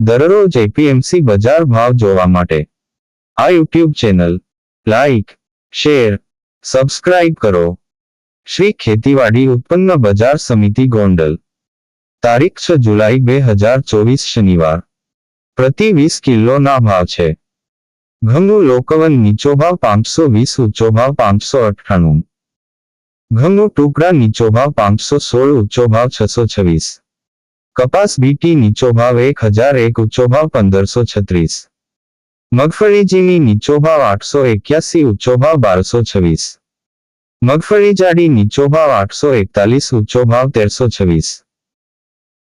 દરરોજ એપીએમસી બજાર ભાવ જોવા માટે. આ YouTube channel like share subscribe કરો. શ્રી ખેતીવાડી ઉત્પન્ન બજાર સમિતિ ગોંડલ. તારીખ છ જુલાઈ બે હજાર ચોવીસ શનિવાર. પ્રતિ વીસ કિલોના ભાવ છે. ઘઉં લોકવન નીચો ભાવ પાંચસો વીસ, ઊંચો ભાવ પાંચસો અઠ્ઠાણું. ઘઉં ટુકડા નીચો ભાવ પાંચસો સોળ, ઊંચો ભાવ છસો છવ્વીસ. કપાસ બીટી નીચો ભાવ એક હજાર એક ઊંચો ભાવ પંદરસો છત્રીસ મગફળી ઝીણી નીચો ભાવ આઠસો એક્યાસી ઊંચો ભાવ બારસો છવ્વીસ મગફળી જાડી નીચો ભાવ આઠસો એકતાલીસ ઊંચો ભાવ તેરસો છવ્વીસ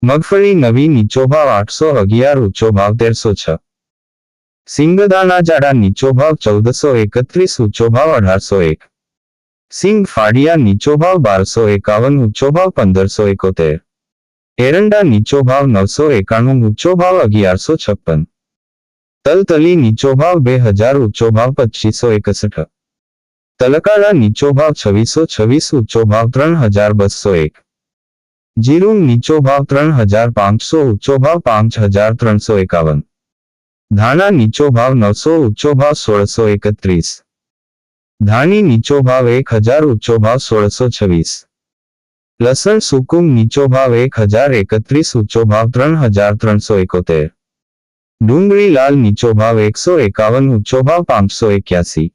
મગફળી નવી નીચો ભાવ આઠસો અગિયાર ઊંચો ભાવ તેરસો છ સિંગદાણા જાડા નીચો ભાવ ચૌદસો એકત્રીસ ઊંચો ભાવ અઢારસો એક સિંગ ફાડિયા નીચો ભાવ બારસો એકાવન ઊંચો ભાવ પંદરસો એકોતેર એરંડા નીચો ભાવ નવસો એકાણું ઊંચો ભાવ અગિયારસો છપ્પન તલતલી નીચો ભાવ બે હજાર ઊંચો ભાવ પચીસો એકસઠ તલકાળા નીચો ભાવ છવ્વીસો છવ્વીસ ઊંચો ભાવ ત્રણ હજાર બસો એક જીરું નીચો ભાવ ત્રણ હજાર પાંચસો ઊંચો ભાવ પાંચ હજાર ત્રણસો એકાવન ધાણા નીચો ભાવ નવસો ઊંચો ભાવ સોળસો એકત્રીસ ધાણી નીચો ભાવ એક હજાર ઊંચો ભાવ સોળસો છવ્વીસ લસણ સુકુમ નીચો ભાવ એક હજાર એકત્રીસ ઊંચો ભાવ ત્રણ હજાર ત્રણસો એકોતેર ડુંગળી લાલ નીચો ભાવ એકસો એકાવન ઊંચો ભાવ પાંચસો એક્યાસી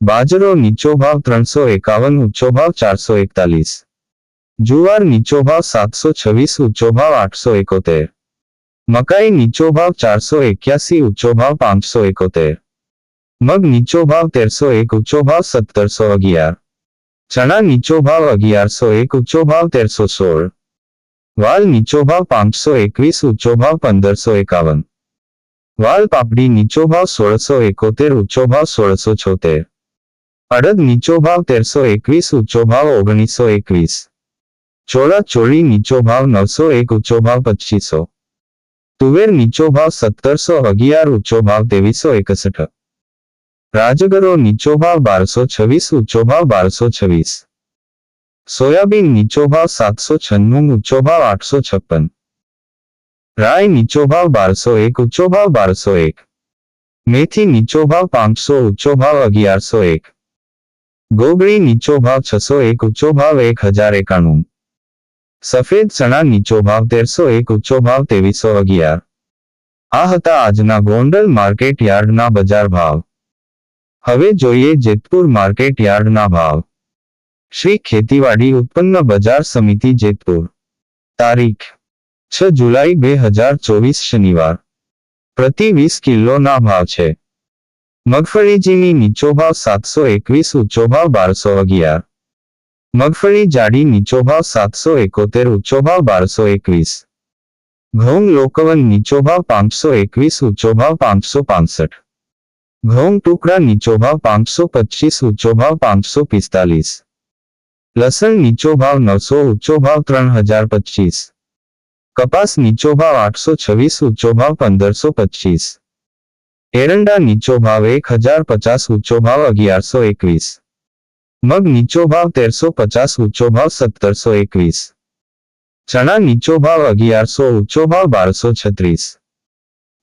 બાજરો નીચો ભાવ ત્રણસો એકાવન ઊંચો ભાવ ચારસો એકતાલીસ જુવાર નીચો ભાવ સાતસો છવ્વીસ ઊંચો ભાવ આઠસો એકોતેર મકાઈ નીચો ભાવ ચારસો એક્યાસી ઊંચો ભાવ પાંચસો એકોતેર મગ નીચો ભાવ તેરસો એક ઊંચો ભાવ સત્તરસો અગિયાર ચણા નીચો ભાવ અગિયારસો એક ઊંચો ભાવ તેરસો સોળ વાલ નીચો ભાવ પાંચસો એકવીસ ઊંચો ભાવ પંદરસો એકાવન વાલ પાપડી નીચો ભાવ સોળસો એકોતેર ઊંચો ભાવ સોળસો છોતેર અડદ નીચો ભાવ તેરસો એકવીસ ઊંચો ભાવ ઓગણીસો એકવીસ ચોળા ચોળી નીચો ભાવ નવસો એક ઊંચો ભાવ પચીસો તુવેર નીચો ભાવ સત્તરસો અગિયાર ઊંચો ભાવ ત્રેવીસો એકસઠ રાજગરો નીચો ભાવ બારસો છવ્વીસ ઊંચો ભાવ બારસો છવ્વીસ. સોયાબીન નીચો ભાવ સાતસો છન્નું ઊંચો ભાવ આઠસો છપ્પન. રાય નીચો ભાવ બારસો એક ઊંચો ભાવ બારસો એક. મેથી નીચો ભાવ પાંચસો ઊંચો ભાવ અગિયારસો એક. ગોગળી નીચો ભાવ છસો એક ઊંચો ભાવ એક હજાર એકાણું. સફેદ ચણા નીચો ભાવ તેરસો એક ઊંચો ભાવ ત્રેવીસો અગિયાર. આ હતા આજના ગોંડલ માર્કેટ યાર્ડના બજાર ભાવ. હવે જોઈએ જેતપુર માર્કેટ યાર્ડના ભાવ. શ્રી ખેતીવાડી ઉત્પન્ન બજાર સમિતિ જેતપુર. તારીખ. છ જુલાઈ બે હજાર ચોવીસ શનિવાર. પ્રતિ વીસ કિલોના ભાવ છે. મગફળીજીની નીચો ભાવ સાતસો એકવીસ ઊંચો ભાવ બારસો અગિયાર. મગફળી જાડી નીચો ભાવ સાતસો એકોતેર ઊંચો ભાવ બારસો એકવીસ. ઘઉં લોકવન નીચો ભાવ પાંચસો એકવીસ ઊંચો ભાવ પાંચસો પાંસઠ. ઘઉં ટુકડા નીચો ભાવ પાંચસો પચીસ ઊંચો ભાવ પાંચસો પિસ્તાલીસ લસણ નીચો ભાવ નવસો ઊંચો ભાવ ત્રણ હજાર પચીસ કપાસ નીચો ભાવ આઠસો છવ્વીસ ઊંચો ભાવ પંદરસો પચીસ એરંડા નીચો ભાવ એક હજાર પચાસ ઊંચો ભાવ અગિયારસો એકવીસ મગ નીચો ભાવ તેરસો પચાસ ઊંચો ભાવ સત્તરસો એકવીસ ચણા નીચો ભાવ અગિયારસો ઊંચો ભાવ બારસો છત્રીસ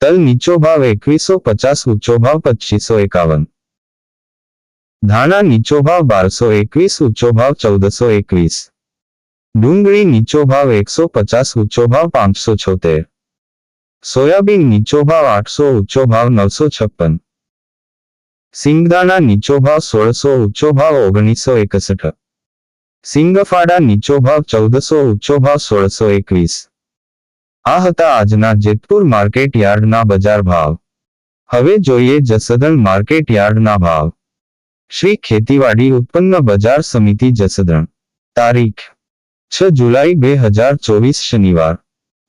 તલ નીચો ભાવ એકવીસો પચાસ ઊંચો ભાવ પચીસો એકાવન ધાણા નીચો ભાવ બારસો એકવીસ ઊંચો ભાવ ચૌદસો એકવીસ ડુંગળી નીચો ભાવ એકસો પચાસ ઊંચો ભાવ પાંચસો છોતેર સોયાબીન નીચો ભાવ આઠસો ઊંચો ભાવ નવસો છપ્પન સિંગદાણા નીચો ભાવ સોળસો ઊંચો ભાવ ઓગણીસો એકસઠ સિંગફાડા નીચો ભાવ ચૌદસો ઊંચો ભાવ સોળસો એકવીસ આ હતા આજના જેતપુર માર્કેટ યાર્ડના બજાર ભાવ. હવે જોઈએ જસદણ માર્કેટ યાર્ડના ભાવ. શ્રી ખેતીવાડી ઉત્પન્ન બજાર સમિતિ જસદણ. તારીખ. છ જુલાઈ બે હજાર ચોવીસ શનિવાર.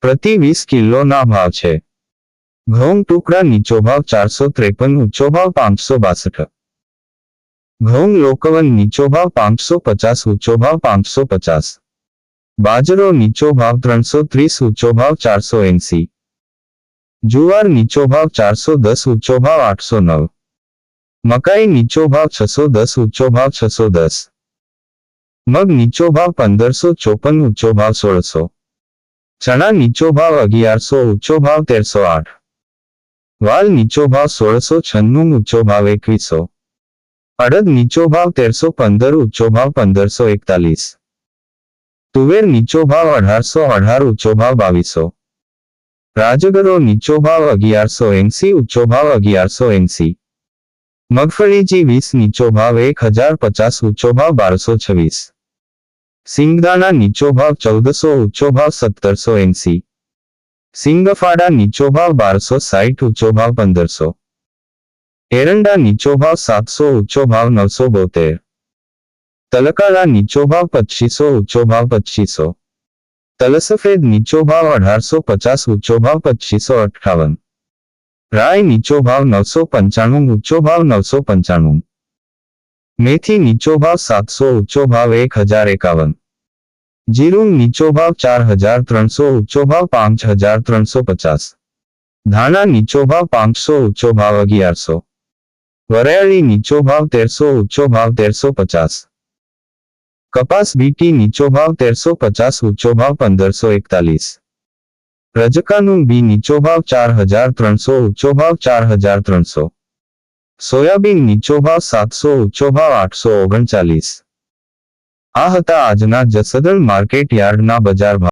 પ્રતિ વીસ કિલોના ભાવ છે. ઘઉં ટુકડા નીચો ભાવ ચારસો ત્રેપન, ઊંચો ભાવ પાંચસો બાસઠ. ઘઉં લોકવન નીચો ભાવ પાંચસો પચાસ, ઊંચો ભાવ પાંચસો પચાસ. બાજરો નીચો ભાવ ત્રણસો ત્રીસ ઊંચો ભાવ ચારસો એંસી જુવાર નીચો ભાવ ચારસો દસ ઊંચો ભાવ આઠસો નવ મકાઈ નીચો ભાવ છસો દસ ઊંચો ભાવ છસો દસ મગ નીચો ભાવ પંદરસો ચોપન ઊંચો ભાવ સોળસો ચણા નીચો ભાવ અગિયારસો ઊંચો ભાવ તેરસો આઠ વાલ નીચો ભાવ સોળસો છન્નું ઊંચો ભાવ એકવીસો અડદ નીચો ભાવ તેરસો પંદર ઊંચો ભાવ પંદરસો એકતાલીસ તુવેર નીચો ભાવ અઢારસો અઢાર ઊંચો ભાવ બાવીસો રાજગરો નીચો ભાવ અગિયારસો એંસી ઊંચો ભાવ અગિયારસો એંસી મગફળીજી વીસ નીચો ભાવ એક હજાર પચાસ ઊંચો ભાવ બારસો છવ્વીસ સિંગદાણા નીચો ભાવ ચૌદસો ઊંચો ભાવ સત્તરસો એંસી સિંગફાડા નીચો ભાવ બારસો સાઠ ઊંચો ભાવ પંદરસો એરંડા નીચો ભાવ સાતસો ઊંચો ભાવ નવસો બોતેર तलकाला नीचो भाव पच्चीसो ऊंचो भाव पच्चीसो. तलसफेद नीचो भाव अठार सौ पचास ऊंचो भाव पच्चीसो अठावन राय नीचो भाव नौ सौ पंचाणु ऊंचो भाव नौ सौ पंचाणु. मेथी नीचो भाव सात सौ ऊंचो भाव एक हज़ार एकावन. जीरुंग नीचो भाव चार हज़ार त्रणसो ऊंचो भाव पाँच हज़ार त्रणसो पचास. धाना नीचो भाव पाँच सौ ऊंचो भाव अगियारो वरियाली नीचो भाव तेरसो ऊंचो भाव तेरसो पचास. કપાસ બીટી નીચો ભાવ તેરસો પચાસ, ઊંચો ભાવ પંદરસો એકતાલીસ. રજકાનું બી નીચો ભાવ ચાર હજાર ત્રણસો, ઊંચો ભાવ ચાર હજાર ત્રણસો. સોયાબીન નીચો ભાવ સાતસો, ઊંચો ભાવ આઠસો ઓગણચાલીસ. આ હતા આજના જસદણ માર્કેટ યાર્ડના બજાર ભાવ.